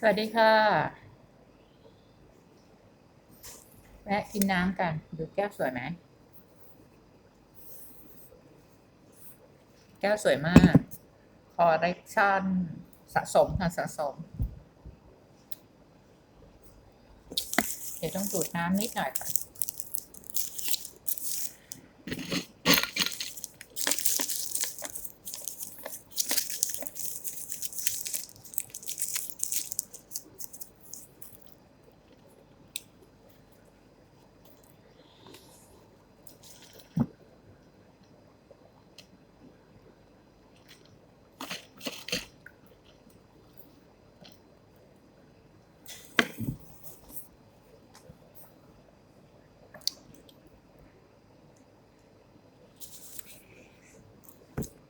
สวัสดีค่ะแวะกินน้ำกัน ดูแก้วสวยไหม แก้วสวยมาก คอเรคชั่น สะสมค่ะ สะสม เดี๋ยวต้องดูดน้ำนิดหน่อยก่อน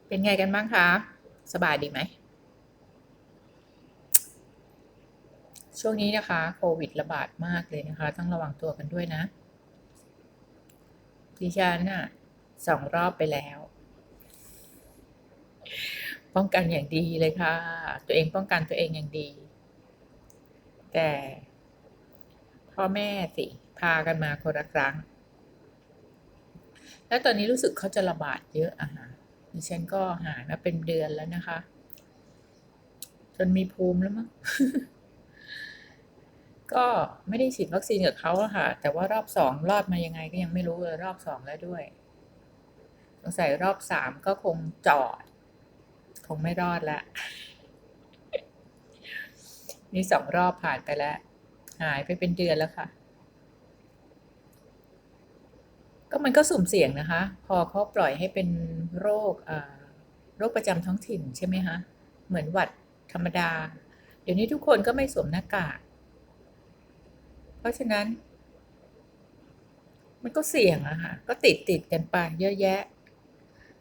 เป็นไงกันบ้างคะ สบายดีไหม ช่วงนี้นะคะโควิดระบาดมากเลยนะคะ ต้องระวังตัวกันด้วยนะดิฉันน่ะสองรอบไปแล้ว ป้องกันอย่างดีเลยค่ะ ตัวเองป้องกันตัวเองอย่างดี แต่พ่อแม่สิ พากันมาคนละครั้ง แล้วตอนนี้รู้สึกเขาจะระบาดเยอะอะฮะ ดิฉันก็หายมาเป็นเดือนแล้วนะคะ จนมีภูมิแล้วมั้งก็ไม่ได้ฉีดวัคซีนกับเขาอะค่ะ แต่ว่ารอบสองรอดมายังไงก็ยังไม่รู้เลยรอบสองแล้วด้วยสงสัยรอบสามก็คงจอด คงไม่รอดละนี่สองรอบผ่านไปแล้ว หายไปเป็นเดือนแล้วค่ะ ก็มันก็สุ่มเสี่ยงนะคะ พอเขาปล่อยให้เป็นโรคโรคประจำท้องถิ่นใช่ไหมคะเหมือนหวัดธรรมดา เดี๋ยวนี้ทุกคนก็ไม่สวมหน้ากาก เพราะฉะนั้น มันก็เสี่ยงอะค่ะ ก็ติดติดกันไปเยอะแยะ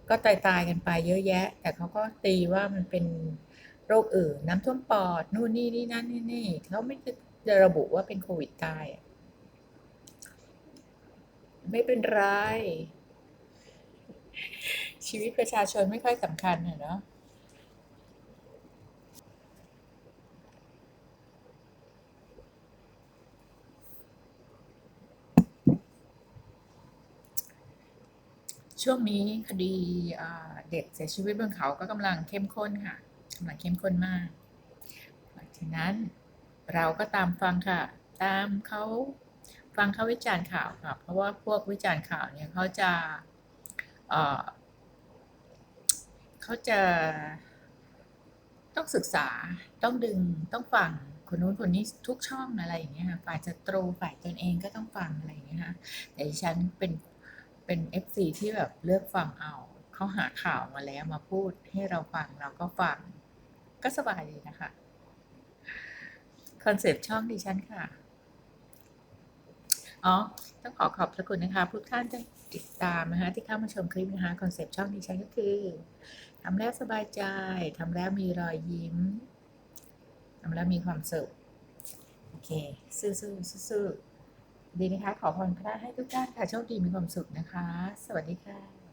ก็ตายตายกันไปเยอะแยะ แต่เขาก็ตีว่ามันเป็นโรคอื่น น้ำท่วมปอด นู่นนี่นี่นั่นนี่นี่เขาไม่จะระบุว่าเป็นโควิดตายอะ ไม่เป็นไร ชีวิตประชาชนไม่ค่อยสำคัญอเนาะช่วงนี้คดีเด็กเสียชีวิตบนเขาก็กำลังเข้มข้นค่ะกำลังเข้มข้นมากเพราะฉะนั้นเราก็ตามฟังค่ะ ตามเขา ฟังเขาวิจารณ์ข่าวค่ะเพราะว่าพวกวิจารณ์ข่าวเนี่ยเขาจะเอ่อเขาจะต้องศึกษาต้องดึงต้องฟังคนนู้นคนนี้ทุกช่องอะไรอย่างเงี้ยค่ะฝ่ายศัตรูฝ่ายตนเองก็ต้องฟังอะไรอย่างเงี้ยค่ะแต่ฉันเป็นเป็นเอฟซีที่แบบเลือกฟังเอาเขาหาข่าวมาแล้วมาพูดให้เราฟังเราก็ฟังก็สบายดีนะคะ คอนเซปต์ช่องดิฉันค่ะ อ๋อ ต้องขอขอบพระคุณนะคะทุกท่านที่ติดตามนะคะที่เข้ามาชมคลิปนะคะคอนเซปต์ช่องดิฉันก็คือทำแล้วสบายใจทำแล้วมีรอยยิ้มทำแล้วมีความสุข โอเค สู้ๆสู้ๆดีนะคะ ขอพรพระให้ทุกท่านค่ะโชคดีมีความสุขนะคะ สวัสดีค่ะ